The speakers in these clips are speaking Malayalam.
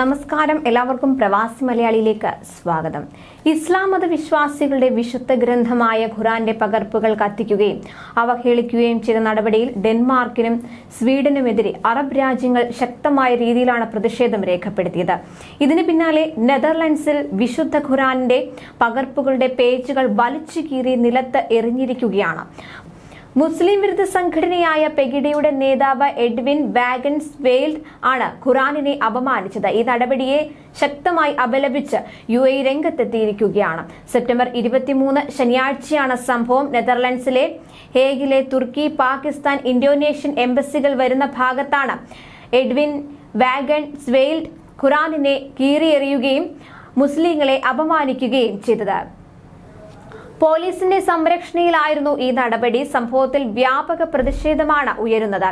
നമസ്കാരം. എല്ലാവർക്കും പ്രവാസി മലയാളിയിലേക്ക് സ്വാഗതം. ഇസ്ലാം മത വിശ്വാസികളുടെ വിശുദ്ധ ഗ്രന്ഥമായ ഖുറാന്റെ പകർപ്പുകൾ കത്തിക്കുകയും അവഹേളിക്കുകയും ചെയ്ത നടപടിയിൽ ഡെൻമാർക്കിനും സ്വീഡനുമെതിരെ അറബ് രാജ്യങ്ങൾ ശക്തമായ രീതിയിലാണ് പ്രതിഷേധം രേഖപ്പെടുത്തിയത്. ഇതിന് പിന്നാലെ നെതർലൻഡ്സിൽ വിശുദ്ധ ഖുറാന്റെ പകർപ്പുകളുടെ പേജുകൾ വലിച്ചു കീറി നിലത്ത് എറിഞ്ഞിരിക്കുകയാണ്. മുസ്ലിം വിരുദ്ധ സംഘടനയായ പെഗിഡയുടെ നേതാവ് എഡ്വിൻ വാഗൻസ് വെയിൽഡ് ആണ് ഖുറാനിനെ അപമാനിച്ചത്. ഈ നടപടിയെ ശക്തമായി അപലപിച്ച് യു എ രംഗത്തെത്തിയിരിക്കുകയാണ്. സെപ്റ്റംബർ ഇരുപത്തിമൂന്ന് ശനിയാഴ്ചയാണ് സംഭവം. നെതർലൻഡ്സിലെ ഹേഗിലെ തുർക്കി പാകിസ്ഥാൻ ഇന്തോനേഷ്യൻ എംബസികൾ വരുന്ന ഭാഗത്താണ് എഡ്വിൻ വാഗൻ സ്വെയിൽഡ് ഖുറാനിനെ കീറിയെറിയുകയും മുസ്ലിങ്ങളെ അപമാനിക്കുകയും ചെയ്തത്. പോലീസിന്റെ സംരക്ഷണയിലായിരുന്നു ഈ നടപടി. സംഭവത്തിൽ വ്യാപക പ്രതിഷേധമാണ് ഉയരുന്നത്.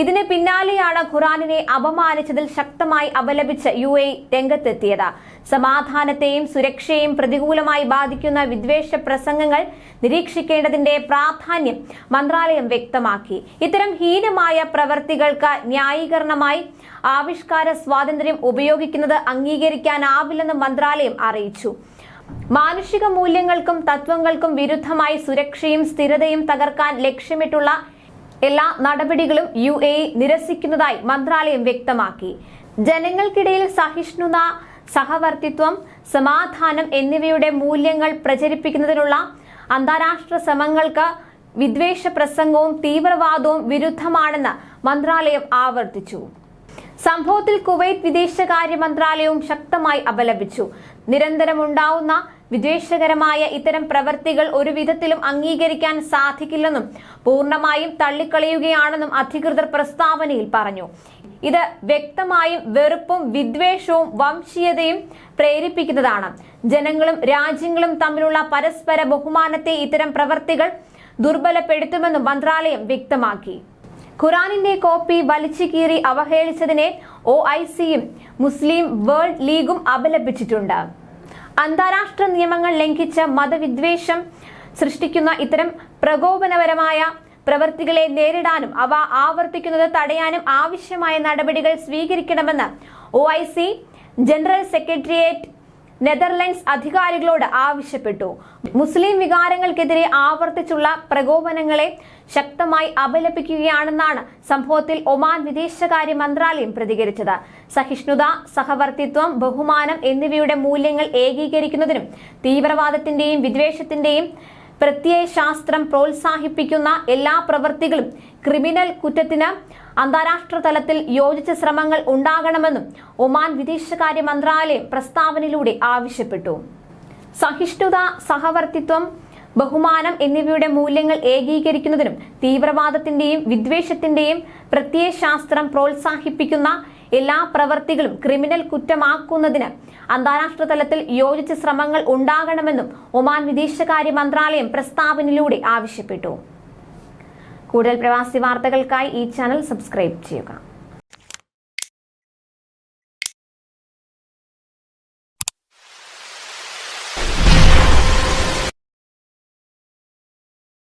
ഇതിന് പിന്നാലെയാണ് ഖുറാനിനെ അപമാനിച്ചതിൽ ശക്തമായി അപലപിച്ച് യു എ രംഗത്തെത്തിയത്. സമാധാനത്തെയും സുരക്ഷയെയും പ്രതികൂലമായി ബാധിക്കുന്ന വിദ്വേഷ പ്രസംഗങ്ങൾ നിരീക്ഷിക്കേണ്ടതിന്റെ പ്രാധാന്യം മന്ത്രാലയം വ്യക്തമാക്കി. ഇത്തരം ഹീനമായ പ്രവർത്തികൾക്ക് ന്യായീകരണമായി ആവിഷ്കാര സ്വാതന്ത്ര്യം ഉപയോഗിക്കുന്നത് അംഗീകരിക്കാനാവില്ലെന്ന് മന്ത്രാലയം അറിയിച്ചു. മാനുഷിക മൂല്യങ്ങൾക്കും തത്വങ്ങൾക്കും വിരുദ്ധമായി സുരക്ഷയും സ്ഥിരതയും തകർക്കാൻ ലക്ഷ്യമിട്ടുള്ള എല്ലാ നടപടികളും യു എ നിരസിക്കുന്നതായി മന്ത്രാലയം വ്യക്തമാക്കി. ജനങ്ങൾക്കിടയിൽ സഹിഷ്ണുത സഹവർത്തിത്വം സമാധാനം എന്നിവയുടെ മൂല്യങ്ങൾ പ്രചരിപ്പിക്കുന്നതിനുള്ള അന്താരാഷ്ട്ര ശ്രമങ്ങൾക്ക് വിദ്വേഷ പ്രസംഗവും തീവ്രവാദവും വിരുദ്ധമാണെന്ന് മന്ത്രാലയം ആവർത്തിച്ചു. സംഭവത്തിൽ കുവൈറ്റ് വിദേശകാര്യ മന്ത്രാലയവും ശക്തമായി അപലപിച്ചു. നിരന്തരമുണ്ടാവുന്ന വിദ്വേഷകരമായ ഇത്തരം പ്രവൃത്തികൾ ഒരു വിധത്തിലും അംഗീകരിക്കാൻ സാധിക്കില്ലെന്നും പൂർണമായും തള്ളിക്കളയുകയാണെന്നും അധികൃതർ പ്രസ്താവനയിൽ പറഞ്ഞു. ഇത് വ്യക്തമായും വെറുപ്പും വിദ്വേഷവും വംശീയതയും പ്രേരിപ്പിക്കുന്നതാണ്. ജനങ്ങളും രാജ്യങ്ങളും തമ്മിലുള്ള പരസ്പര ബഹുമാനത്തെ ഇത്തരം പ്രവൃത്തികൾ ദുർബലപ്പെടുത്തുമെന്നും മന്ത്രാലയം വ്യക്തമാക്കി. ഖുറാനിന്റെ കോപ്പി വലിച്ചു കീറി അവഹേളിച്ചതിനെ ഒ ഐ സിയും മുസ്ലിം വേൾഡ് ലീഗും അപലപിച്ചിട്ടുണ്ട്. അന്താരാഷ്ട്ര നിയമങ്ങൾ ലംഘിച്ച മതവിദ്വേഷം സൃഷ്ടിക്കുന്ന ഇത്തരം പ്രകോപനപരമായ പ്രവൃത്തികളെ നേരിടാനും അവ ആവർത്തിക്കുന്നത് തടയാനും ആവശ്യമായ നടപടികൾ സ്വീകരിക്കണമെന്ന് O I C general secretariat Netherlands അധികാരികളോട് ആവശ്യപ്പെട്ടു. മുസ്ലിം വികാരങ്ങൾക്കെതിരെ ആവർത്തിച്ചുള്ള പ്രകോപനങ്ങളെ ശക്തമായി അപലപിക്കുകയാണെന്നാണ് സംഭവത്തിൽ ഒമാൻ വിദേശകാര്യ മന്ത്രാലയം പ്രതികരിച്ചത്. സഹിഷ്ണുത സഹവർത്തിത്വം ബഹുമാനം എന്നിവയുടെ മൂല്യങ്ങൾ ഏകീകരിക്കുന്നതിനും തീവ്രവാദത്തിന്റെയും വിദ്വേഷത്തിന്റെയും പ്രത്യയശാസ്ത്രം പ്രോത്സാഹിപ്പിക്കുന്ന എല്ലാ പ്രവൃത്തികളും ക്രിമിനൽ കുറ്റത്തിന് അന്താരാഷ്ട്ര തലത്തിൽ യോജിച്ച ശ്രമങ്ങൾ ഉണ്ടാകണമെന്നും ഒമാൻ വിദേശകാര്യ മന്ത്രാലയം പ്രസ്താവനയിലൂടെ ആവശ്യപ്പെട്ടു. സഹിഷ്ണുത സഹവർത്തിത്വം ബഹുമാനം എന്നിവയുടെ മൂല്യങ്ങൾ ഏകീകരിക്കുന്നതിനും തീവ്രവാദത്തിന്റെയും വിദ്വേഷത്തിന്റെയും പ്രത്യയശാസ്ത്രം പ്രോത്സാഹിപ്പിക്കുന്ന എല്ലാ പ്രവർത്തികളും ക്രിമിനൽ കുറ്റമാക്കുന്നതിന് അന്താരാഷ്ട്ര തലത്തിൽ യോജിച്ച ശ്രമങ്ങൾ ഉണ്ടാകണമെന്നും ഒമാൻ വിദേശകാര്യ മന്ത്രാലയം പ്രസ്താവനയിലൂടെ ആവശ്യപ്പെട്ടു. കൂടുതൽ പ്രവാസി വാർത്തകൾക്കായി ഈ ചാനൽ സബ്സ്ക്രൈബ് ചെയ്യുക.